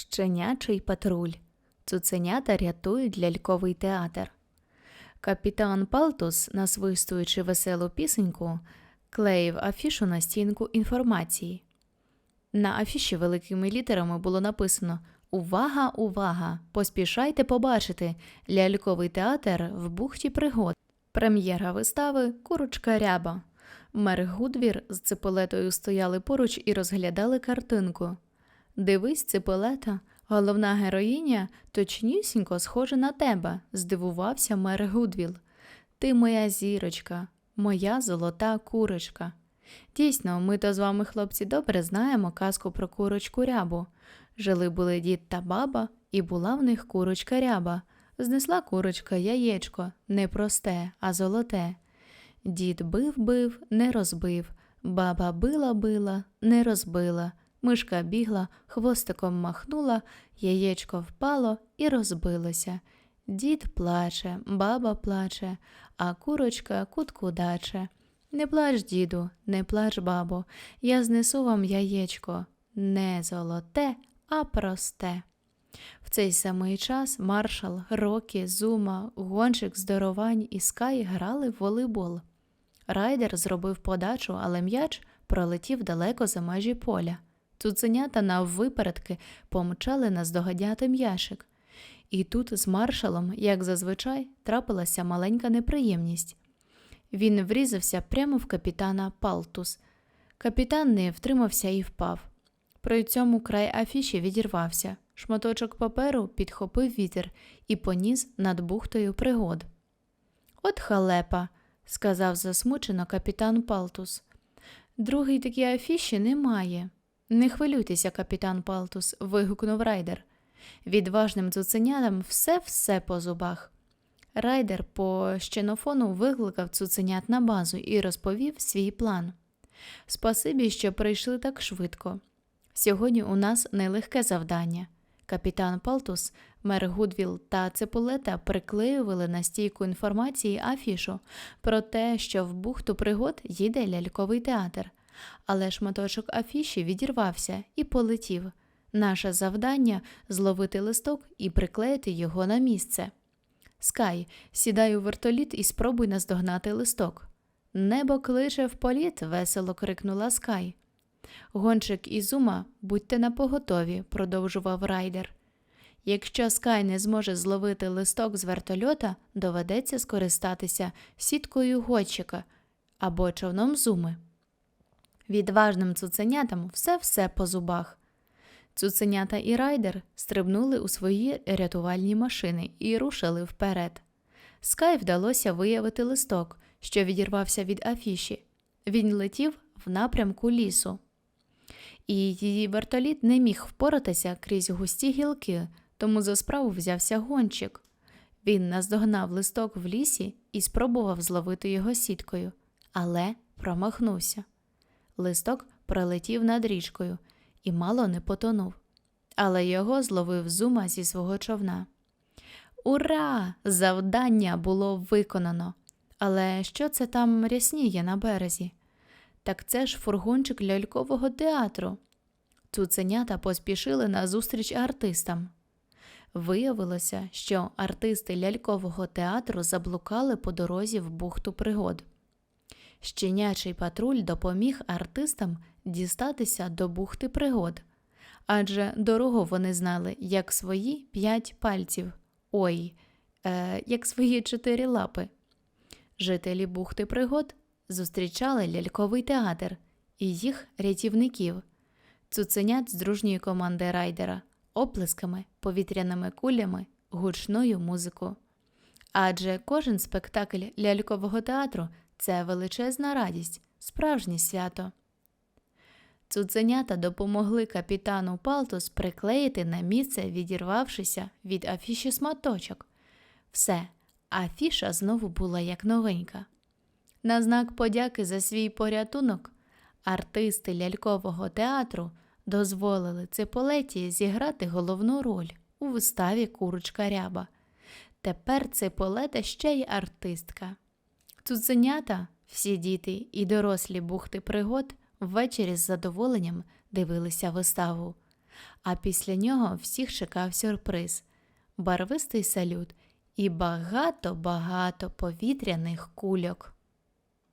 Щенячий патруль. Цуценята рятують ляльковий театр. Капітан Палтус, насвистуючи веселу пісеньку, клеїв афішу на стінку інформації. На афіші великими літерами було написано Увага, увага! Поспішайте побачити ляльковий театр в бухті пригод. Прем'єра вистави Курочка Ряба. Мер Гудвір з ципелетою стояли поруч і розглядали картинку. Дивись, ципелета, головна героїня точнісінько схожа на тебе, здивувався мер Гудвіл. Ти моя зірочка, моя золота курочка. Дійсно, ми то з вами, хлопці, добре знаємо казку про курочку рябу. Жили були дід та баба, і була в них курочка ряба. Знесла курочка яєчко, не просте, а золоте. Дід бив бив, не розбив, баба била била, не розбила. Мишка бігла, хвостиком махнула, яєчко впало і розбилося. Дід плаче, баба плаче, а курочка кутку даче. Не плач, діду, не плач, бабо, я знесу вам яєчко. Не золоте, а просте. В цей самий час маршал, Рокі, Зума, гонщик здоровань і Скай грали в волейбол. Райдер зробив подачу, але м'яч пролетів далеко за межі поля. Цуценята наввипередки помчали наздоганяти м'яшик. І тут з маршалом, як зазвичай, трапилася маленька неприємність. Він врізався прямо в капітана Палтус. Капітан не втримався і впав. При цьому край афіші відірвався. Шматочок паперу підхопив вітер і поніс над бухтою пригод. От халепа, сказав засмучено капітан Палтус. Другий такій афіші немає. Не хвилюйтеся, капітан Палтус, вигукнув райдер. Відважним цуценятам все-все по зубах. Райдер по щенофону викликав цуценят на базу і розповів свій план. Спасибі, що прийшли так швидко. Сьогодні у нас нелегке завдання. Капітан Палтус, мер Гудвіл та Цепулета приклеювали на стійку інформації афішу про те, що в бухту пригод їде ляльковий театр. Але шматочок афіші відірвався і полетів. Наше завдання зловити листок і приклеїти його на місце. Скай, сідай у вертоліт і спробуй наздогнати листок. Небо кличе в політ, весело крикнула Скай. Гончик і Зума, будьте напоготові, продовжував райдер. Якщо Скай не зможе зловити листок з вертольота, доведеться скористатися сіткою гонщика або човном зуми. Відважним цуценятам все-все по зубах. Цуценята і райдер стрибнули у свої рятувальні машини і рушили вперед. Скай вдалося виявити листок, що відірвався від афіші. Він летів в напрямку лісу. І її вертоліт не міг впоратися крізь густі гілки, тому за справу взявся гонщик. Він наздогнав листок в лісі і спробував зловити його сіткою, але промахнувся. Листок пролетів над річкою і мало не потонув, але його зловив зума зі свого човна. Ура! Завдання було виконано. Але що це там рясніє на березі? Так це ж фургончик лялькового театру. Цуценята поспішили на зустріч артистам. Виявилося, що артисти лялькового театру заблукали по дорозі в бухту пригод. Щенячий патруль допоміг артистам дістатися до бухти пригод, адже дорогу вони знали як свої п'ять пальців, ой, е, як свої чотири лапи. Жителі бухти пригод зустрічали ляльковий театр і їх рятівників, цуценят з дружньої команди райдера, оплесками, повітряними кулями, гучною музикою. Адже кожен спектакль лялькового театру це величезна радість, справжнє свято. Цуценята допомогли капітану Палтус приклеїти на місце, відірвавшися від афіші сматочок. Все, афіша знову була як новенька. На знак подяки за свій порятунок артисти лялькового театру дозволили Циполеті зіграти головну роль у виставі Курочка Ряба. Тепер Циполета ще й артистка. Цуценята, всі діти і дорослі бухти пригод ввечері з задоволенням дивилися виставу. А після нього всіх чекав сюрприз барвистий салют і багато-багато повітряних кульок.